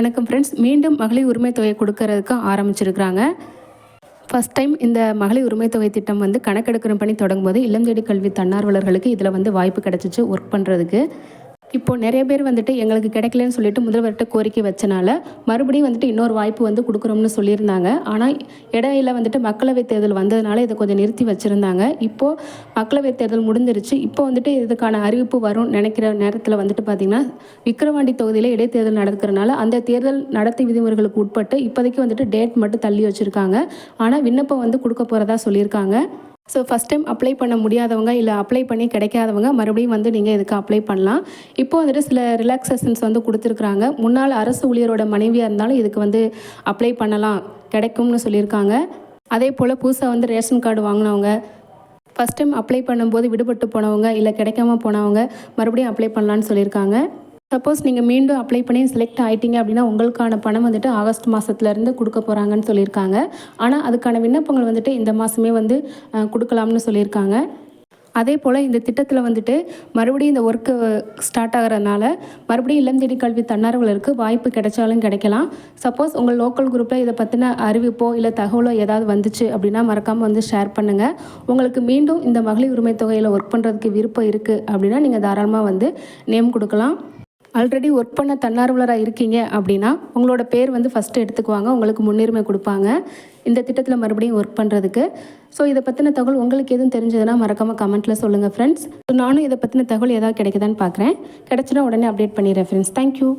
வணக்கம் ஃப்ரெண்ட்ஸ் மீண்டும் மகளிர் உரிமை தொகை கொடுக்கறதுக்கு ஆரம்பிச்சிருக்கிறாங்க. ஃபஸ்ட் டைம் இந்த மகளிர் உரிமை தொகை திட்டம் வந்து கணக்கெடுக்கிற பணி தொடங்கும்போது இளம் தேடி கல்வி தன்னார்வலர்களுக்கு இதில் வந்து வாய்ப்பு கிடச்சிச்சு ஒர்க் பண்ணுறதுக்கு இப்போது நிறைய பேர் வந்துட்டு எங்களுக்கு கிடைக்கலன்னு சொல்லிட்டு முதல்வர்கிட்ட கோரிக்கை வச்சனால மறுபடியும் வந்துட்டு இன்னொரு வாய்ப்பு வந்து கொடுக்குறோம்னு சொல்லியிருந்தாங்க. ஆனால் இடையில வந்துட்டு மக்களவைத் தேர்தல் வந்ததுனால இதை கொஞ்சம் நிறுத்தி வச்சுருந்தாங்க. இப்போது மக்களவைத் தேர்தல் முடிஞ்சிருச்சு. இப்போ வந்துட்டு இதுக்கான அறிவிப்பு வரும் நினைக்கிற நேரத்தில் வந்துட்டு பார்த்திங்கன்னா விக்கிரவாண்டி தொகுதியில் இடைத்தேர்தல் நடக்கிறனால அந்த தேர்தல் நடத்தை விதிமுறைகளுக்கு உட்பட்டு இப்போதைக்கு வந்துட்டு டேட் மட்டும் தள்ளி வச்சுருக்காங்க. ஆனால் விண்ணப்பம் வந்து கொடுக்க போகிறதா சொல்லியிருக்காங்க. ஸோ ஃபஸ்ட் டைம் அப்ளை பண்ண முடியாதவங்க இல்லை அப்ளை பண்ணி கிடைக்காதவங்க மறுபடியும் வந்து நீங்கள் இதுக்கு அப்ளை பண்ணலாம். இப்போ வந்துட்டு சில ரிலாக்ஸேஷன்ஸ் வந்து கொடுத்துருக்குறாங்க. முன்னாள் அரசு ஊழியரோட மனைவியாக இருந்தாலும் இதுக்கு வந்து அப்ளை பண்ணலாம். கிடைக்கும்னு சொல்லியிருக்காங்க. அதே போல் புதுசாக வந்து ரேஷன் கார்டு வாங்கினவங்க ஃபஸ்ட் டைம் அப்ளை பண்ணும்போது விடுபட்டு போனவங்க இல்லை கிடைக்காம போனவங்க மறுபடியும் அப்ளை பண்ணலான்னு சொல்லியிருக்காங்க. சப்போஸ் நீங்கள் மீண்டும் அப்ளை பண்ணி செலக்ட் ஆகிட்டீங்க அப்படின்னா உங்களுக்கான பணம் வந்துட்டு ஆகஸ்ட் மாதத்துலேருந்து கொடுக்க போகிறாங்கன்னு சொல்லியிருக்காங்க. ஆனால் அதுக்கான விண்ணப்பங்கள் வந்துட்டு இந்த மாதமே வந்து கொடுக்கலாம்னு சொல்லியிருக்காங்க. அதே போல் இந்த திட்டத்தில் வந்துட்டு மறுபடியும் இந்த ஒர்க்கு ஸ்டார்ட் ஆகிறதுனால மறுபடியும் இளம் தேடி கல்வி தன்னார்வலருக்கு வாய்ப்பு கிடைச்சாலும் கிடைக்கலாம். சப்போஸ் உங்கள் லோக்கல் குரூப்பில் இதை பற்றின அறிவிப்போ இல்லை தகவலோ ஏதாவது வந்துச்சு அப்படின்னா மறக்காமல் வந்து ஷேர் பண்ணுங்கள் உங்களுக்கு மீண்டும் இந்த மகளிர் உரிமை தொகையில் ஒர்க் பண்ணுறதுக்கு விருப்பம் இருக்குது அப்படின்னா நீங்கள் தாராளமாக வந்து நேம் கொடுக்கலாம். ஆல்ரெடி ஒர்க் பண்ண தன்னார்வலராக இருக்கீங்க அப்படின்னா உங்களோட பேர் வந்து ஃபஸ்ட்டு எடுத்துக்குவாங்க. உங்களுக்கு முன்னுரிமை கொடுப்பாங்க. இந்த திட்டத்தில் மறுபடியும் ஒர்க் பண்ணுறதுக்கு ஸோ இதை பற்றின தகவல் உங்களுக்கு எதுவும் தெரிஞ்சதுன்னா மறக்காமல் கமெண்ட்டில் சொல்லுங்கள் ஃப்ரெண்ட்ஸ் நானும் இதை பற்றின தகவல் ஏதாவது கிடைக்குதான்னு பார்க்குறேன் கிடச்சினா உடனே அப்டேட் பண்ணிடுறேன் ஃப்ரெண்ட்ஸ் தேங்க்யூ